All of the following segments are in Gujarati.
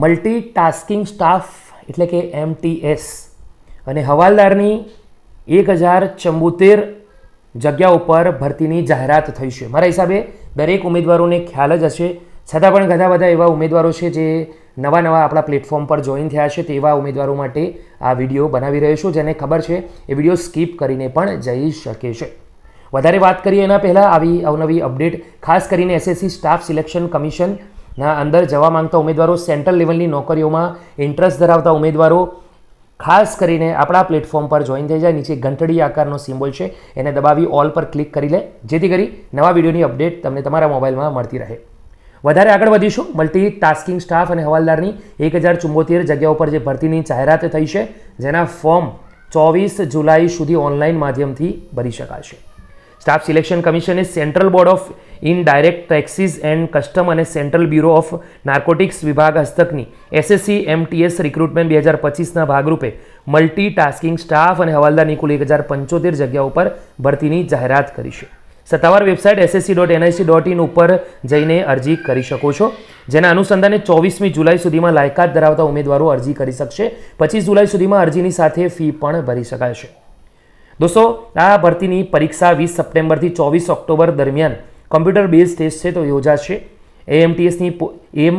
મલ્ટી ટાસ્કિંગ સ્ટાફ એટલે કે એમટીએસ અને હવાલદારની એક હજાર ચંબોતેર જગ્યા ઉપર ભરતીની જાહેરાત થઈ છે. મારા હિસાબે દરેક ઉમેદવારોને ખ્યાલ જ હશે. છતાં પણ ઘણા બધા એવા ઉમેદવારો છે જે નવા નવા આપણા પ્લેટફોર્મ પર જોઈન થયા છે તેવા ઉમેદવારો માટે આ વીડિયો બનાવી રહ્યો છું, જેને ખબર છે એ વીડિયો સ્કીપ કરીને પણ જઈ શકે છે. વધારે વાત કરીએ એના પહેલાં આવી અવનવી અપડેટ ખાસ કરીને એસએસસી સ્ટાફ સિલેક્શન કમિશનના અંદર જવા માંગતા ઉમેદવારો સેન્ટ્રલ લેવલની નોકરીઓમાં ઇન્ટરેસ્ટ ધરાવતા ઉમેદવારો, ખાસ કરીને આપણા પ્લેટફોર્મ પર જોઈન થઈ જાય. નીચે ઘંટડી આકારનો સિમ્બોલ છે. એને દબાવી ઓલ પર ક્લિક કરી લે. જેથી કરી નવા વિડીયોની અપડેટ તમને તમારા મોબાઈલમાં મળતી રહે. વધારે આગળ વધીશું. મલ્ટી ટાસ્કિંગ સ્ટાફ અને હવાલદારની એક હજાર ચુંબોતેર જગ્યા ઉપર જે ભરતીની જાહેરાત થઈ છે, જેના ફોર્મ ચોવીસ જુલાઈ સુધી ઓનલાઈન માધ્યમથી ભરી શકાશે. Staff selection કમિશને central board of indirect taxes and custom અને સેન્ટ્રલ બ્યુરો ઓફ નાર્કોટિક્સ વિભાગ હસ્તકની એસએસસી એમટીએસ રિક્રુટમેન્ટ બે હજાર પચીસના ભાગરૂપે મલ્ટી ટાસ્કિંગ સ્ટાફ અને હવાલદારની કુલ એક હજાર પંચોતેર જગ્યા ઉપર ભરતીની જાહેરાત કરી છે. સત્તાવાર website SSC dot NIC dot in ઉપર જઈને અરજી કરી શકો છો, જેના અનુસંધાને ચોવીસમી જુલાઈ સુધીમાં લાયકાત ધરાવતા ઉમેદવારો અરજી કરી શકશે. પચીસ જુલાઈ સુધીમાં અરજીની સાથે ફી પણ ભરી શકાશે દોસ્તો, આ ભરતીની પરીક્ષા વીસ સપ્ટેમ્બરથી ચોવીસ ઓક્ટોબર દરમિયાન કમ્પ્યુટર બેઝ ટેસ્ટ છે તો યોજાશે. એએમટીએસની એમ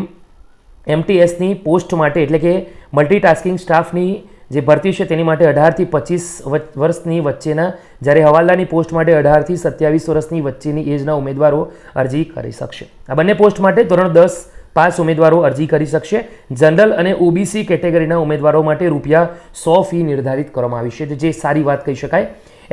એમટીએસની પોસ્ટ માટે એટલે કે મલ્ટીટાસ્કિંગ સ્ટાફની જે ભરતી છે તેની માટે અઢારથી પચીસ વર્ષની વચ્ચેના જ્યારે હવાલદારની પોસ્ટ માટે અઢારથી સત્યાવીસ વર્ષની વચ્ચેની એજના ઉમેદવારો અરજી કરી શકશે. આ બંને પોસ્ટ માટે ધોરણ દસ પાસ ઉમેદવારો અરજી કરી શકશે. જનરલ અને ઓબીસી કેટેગરીના ઉમેદવારો માટે રૂપિયા સો ફી નિર્ધારિત કરવામાં આવી છે. જે સારી વાત કહી શકાય.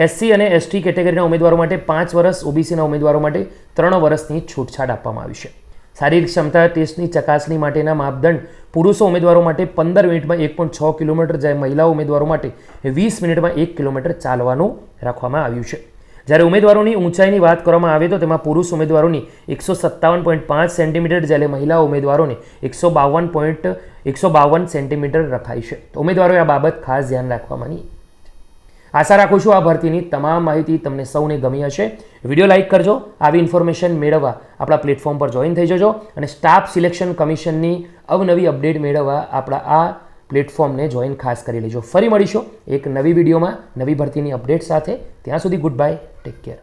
એસસી અને એસટી કેટેગરીના ઉમેદવારો માટે પાંચ વર્ષ ઓબીસીના ઉમેદવારો માટે ત્રણ વર્ષની છૂટછાટ આપવામાં આવી છે. શારીરિક ક્ષમતા, ટેસ્ટની ચકાસણી માટેના માપદંડ, પુરુષો ઉમેદવારો માટે પંદર મિનિટમાં એક પોઈન્ટ છ કિલોમીટર, જ્યારે મહિલા ઉમેદવારો માટે વીસ મિનિટમાં એક કિલોમીટર ચાલવાનું રાખવામાં આવ્યું છે. જ્યારે ઉમેદવારોની ઊંચાઈની વાત કરવામાં આવે તો તેમાં પુરુષ ઉમેદવારોની એકસો સત્તાવન પોઈન્ટ પાંચ સેન્ટીમીટર, જ્યારે મહિલા ઉમેદવારોને એકસો બાવન પોઈન્ટ, એકસો બાવન સેન્ટીમીટર રખાય છે. તો ઉમેદવારોએ આ બાબત ખાસ ધ્યાન રાખવાની આશા રાખું છું આ ભરતીની તમામ માહિતી તમને સૌને ગમી હશે. વીડિયો લાઇક કરજો, આવી ઇન્ફોર્મેશન મેળવવા આપણા પ્લેટફોર્મ પર જોઈન થઈ જજો અને સ્ટાફ સિલેક્શન કમિશનની અવનવી અપડેટ મેળવવા આપણા આ પ્લેટફોર્મને જોઈન ખાસ કરી લેજો. ફરી મળીશું એક નવી વિડીયોમાં. નવી ભરતીની અપડેટ સાથે. ત્યાં સુધી ગુડ બાય, ટેક કેર.